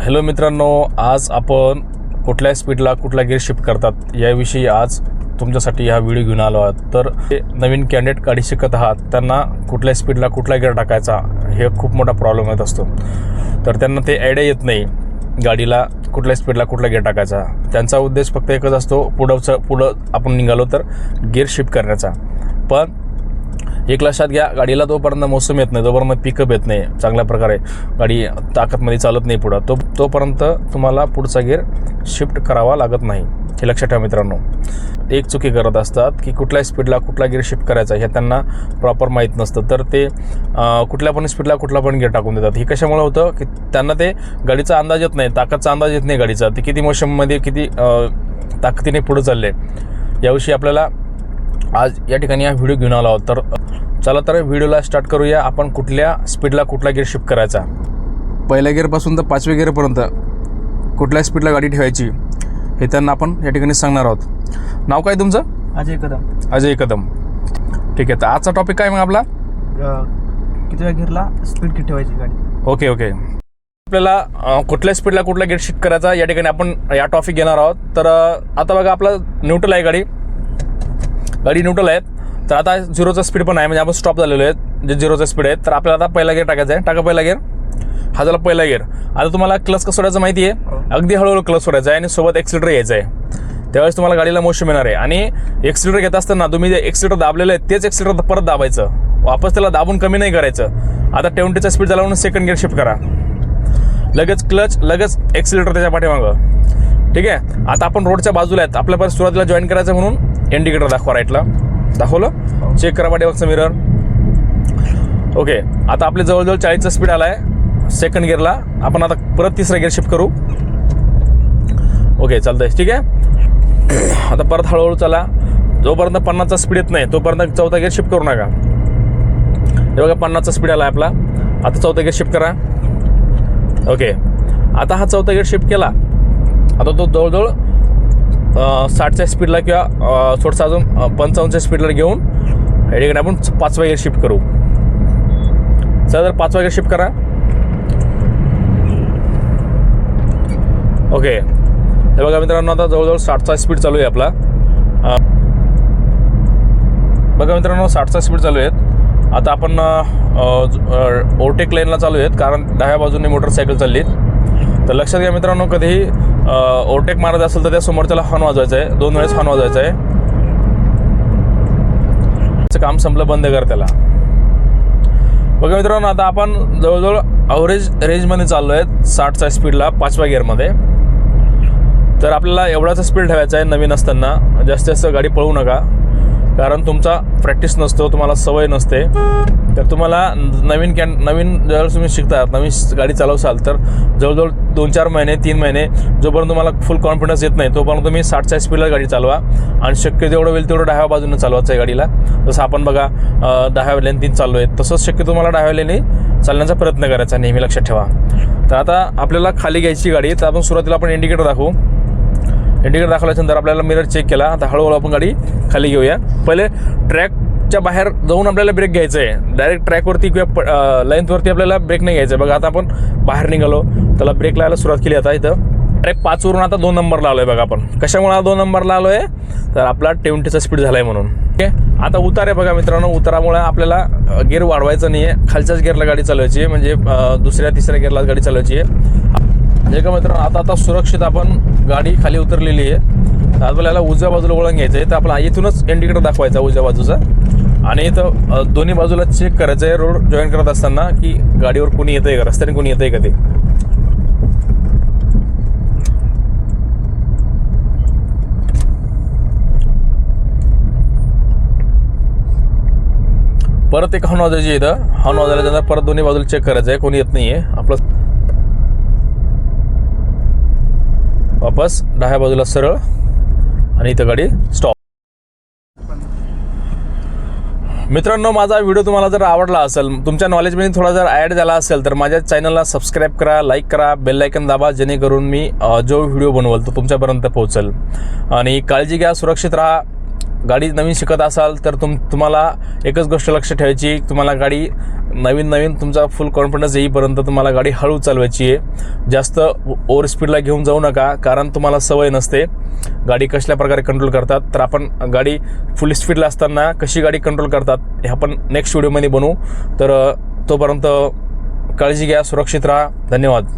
Hello मित्रांनो आज आपण कुठल्या स्पीडला कुठला गिअर शिफ्ट करतात याविषयी आज तुमच्यासाठी हा व्हिडिओ घेऊन आलो आहात. तर नवीन कॅन्डिडेट गाडी शिकत आहात त्यांना कुठल्या स्पीडला कुठला गिअर टाकायचा हे खूप मोठा प्रॉब्लेम येत असतो. तर त्यांना ते आयडिया येत नाही गाडीला कुठल्या स्पीडला कुठला गिअर टाकायचा. त्यांचा उद्देश फक्त एकच असतो पुढंचं पुढं आपण निघालो तर गिअर शिफ्ट करण्याचा. पण एक लक्षात घ्या गाडीला तोपर्यंत मोसम येत नाही तोपर्यंत पिकअप येत नाही. चांगल्या प्रकारे गाडी ताकदमध्ये चालत नाही पुढं. तो तोपर्यंत तुम्हाला पुढचा गिअर शिफ्ट करावा लागत नाही. हे लक्षात ठेवा मित्रांनो. एक चुकी करत असतात की कुठल्या स्पीडला कुठला गिअर शिफ्ट करायचा हे त्यांना प्रॉपर माहीत नसतं. तर ते कुठल्या पण स्पीडला कुठला पण गिअर टाकून देतात. हे कशामुळे होतं की त्यांना ते गाडीचा अंदाज येत नाही ताकदचा अंदाज येत नाही गाडीचा. ते किती मोशममध्ये किती ताकदीने पुढे चालले. याविषयी आपल्याला आज या ठिकाणी हा व्हिडिओ घेऊन आला आहोत. तर चला तर व्हिडिओला स्टार्ट करूया. आपण कुठल्या स्पीडला कुठला गिअर शिफ्ट करायचा? पहिल्या गिअरपासून तर पाचव्या गिअरपर्यंत कुठल्या स्पीडला गाडी ठेवायची हे त्यांना आपण या ठिकाणी सांगणार आहोत. नाव काय तुमचं? अजय कदम. अजय कदम. ठीक आहे तर आजचा टॉपिक काय मग आपला? अ, किती वेळा घेरला स्पीड किती ठेवायची गाडी? ओके ओके आपल्याला कुठल्या स्पीडला कुठला गेट शिफ्ट करायचा या ठिकाणी आपण या टॉपिक घेणार आहोत. तर आता बघा आपला न्यूट्रल आहे गाडी. गाडी न्यूट्रल आहे. तर आता झिरोचा स्पीड पण आहे म्हणजे आपण स्टॉप झालेलो आहे जे झिरोचा स्पीड आहे तर आपल्याला आता पहिला गेअर टाकायचा आहे. टाका पहिला गेअर हा झाला पहिला गेअर आता तुम्हाला क्लच कसं सोडायचं माहिती आहे अगदी हळूहळू क्लच सोडायचा आहे आणि सोबत एक्सिलेटर यायचं आहे. त्यावेळेस तुम्हाला गाडीला मोशन मिळणार आहे. आणि एक्सिलेटर घेत असताना तुम्ही जे एक्सिलेटर दाबलेलं आहे तेच एक्सिलेटर परत दाबायचं. वापस त्याला दाबून कमी नाही करायचं. आता ट्वेंटीचा स्पीड झाला म्हणून सेकंड गिअर शिफ्ट करा. लगेच क्लच लगेच एक्सिलेटर त्याच्या पाठीमागं. ठीक आहे? आता आपण रोडच्या बाजूला आहेत. आपल्या परत सुरुवातीला जॉईन करायचं म्हणून इंडिकेटर दाखवा राईटला दाखवलं? चेक करा पाठीमागचं मिरर ओके आता आपले जवळजवळ चाळीसचा स्पीड आला आहे सेकंड गिअरला आपण आता परत तिसरा गिअर शिफ्ट करू. ओके चालतंय. ठीक आहे? आता परत हळूहळू चला. जोपर्यंत पन्नासचा स्पीड येत नाही तोपर्यंत चौथा गिअर शिफ्ट करू नका. हे बघा पन्नासचा स्पीड आला आहे आपला. आता चौथा गिअर शिफ्ट करा. ओके आता हा चौथा गिअर शिफ्ट केला. आता तो जवळजवळ साठच्या स्पीडला किंवा थोडंसं अजून पंचावन्नच्या स्पीडला घेऊन या ठिकाणी आपण पाचवा गिअर शिफ्ट करू. चला तर पाचवा गिअर शिफ्ट करा. ओके हे बघा मित्रांनो आता जवळजवळ साठचा स्पीड चालू आहे आपला. बघा मित्रांनो साठचा स्पीड चालू आहेत आता आपण ओव्हरटेक लाईनला चालू आहेत कारण डाव्या बाजूने मोटरसायकल चालली आहेत. तर लक्षात घ्या मित्रांनो कधीही ओव्हरटेक मारत असेल तर त्या समोरच्याला हॉर्न वाजवायचं आहे. दोन वेळेस हॉर्न वाजवायचं आहे. त्याचं काम संपलं बंद कर त्याला. बघा मित्रांनो आता आपण जवळजवळ अवरेज रेंजमध्ये चाललो आहे साठच्या स्पीडला पाचव्या गिअरमध्ये तर आपल्याला एवढाच स्पीड ठेवायचा आहे नवीन असताना. जास्तीत जास्त गाडी पळवू नका. कारण तुमचा प्रॅक्टिस नसतो तुम्हाला सवय नसते. तर तुम्हाला नवीन कॅन नवीन जर तुम्ही शिकता नवीन गाडी चालवसाल तर जवळजवळ दोन चार महिने तीन महिने जोपर्यंत तुम्हाला फुल कॉन्फिडन्स येत नाही तोपर्यंत तुम्ही साठच्या स्पीडला गाडी चालवा. आणि शक्य जेवढं होईल तेवढं डाव्या बाजूने चालवायचं आहे गाडीला. जसं आपण बघा अं, लेन तीन चाललो आहे तसंच शक्य तुम्हाला डाव्या लेने चालण्याचा प्रयत्न करायचा नेहमी लक्षात ठेवा. तर आता आपल्याला खाली घ्यायची गाडी तर आपण सुरुवातीला आपण इंडिकेटर दाखवू. इंडिकेटर दाखवल्यानंतर आपल्याला मिरर चेक केला. आता हळूहळू आपण गाडी खाली घेऊया. पहिले ट्रॅकच्या बाहेर जाऊन आपल्याला ब्रेक घ्यायचं आहे डायरेक्ट ट्रॅकवरती किंवा लेंथवरती आपल्याला ब्रेक नाही घ्यायचं आहे बघा आता आपण बाहेर निघालो. त्याला ब्रेक लावायला सुरुवात केली आता इथं. ट्रॅक पाचवरून आता दोन नंबरला आलो आहे बघा आपण. कशामुळे दोन नंबरला आलो आहे तर आपला ट्वेंटीचा स्पीड झाला आहे म्हणून. ओके आता उतार आहे बघा मित्रांनो. उतारामुळे आपल्याला गिअर वाढवायचं नाही आहे खालच्याच गिअरला गाडी चालवायची आहे. म्हणजे दुसऱ्या तिसऱ्या गिअरला गाडी चालवायची आहे. जे का मित्रांनो आता आता सुरक्षित आपण गाडी खाली उतरलेली आहे. तर आपल्याला उजव्या बाजूला वळण घ्यायचं आहे तर आपला इथूनच इंडिकेटर दाखवायचा उजव्या बाजूचा. आणि इथं दोन्ही बाजूला चेक करायचं आहे रोड जॉईन करत असताना की गाडीवर कोणी येतंय का? रस्त्याने कोणी येतंय का ते? परत एक हॉर्न वाजायची आहे इथं. हॉर्न वाजल्यानंतर परत दोन्ही बाजूला चेक करायचं आहे कोणी येत नाही आहे आपलं वापस. डाव्या बाजूला सरळ. आणि इथं गाडी स्टॉप मित्रांनो माझा व्हिडिओ तुम्हाला जर आवडला असेल तुमच्या नॉलेजमध्ये थोडा जर ॲड झाला असेल तर माझ्या चॅनलला सबस्क्राईब करा लाईक करा बेल आयकन दाबा जेणेकरून मी जो व्हिडिओ बनवल तो तुमच्यापर्यंत पोहोचेल. आणि काळजी घ्या सुरक्षित राहा. गाडी नवीन शिकत असाल तर तुम तुम्हाला एकच गोष्ट लक्ष ठेवायची तुम्हाला गाडी नवीन नवीन तुमचा फुल कॉन्फिडन्स येईपर्यंत तुम्हाला गाडी हळू चालवायची आहे. जास्त ओव्हर स्पीडला घेऊन जाऊ नका कारण तुम्हाला सवय नसते. गाडी कसल्या प्रकारे कंट्रोल करतात तर आपण गाडी फुल स्पीडला असताना कशी गाडी कंट्रोल करतात हे आपण नेक्स्ट व्हिडिओमध्ये बनवू. तर तोपर्यंत काळजी घ्या सुरक्षित राहा. धन्यवाद.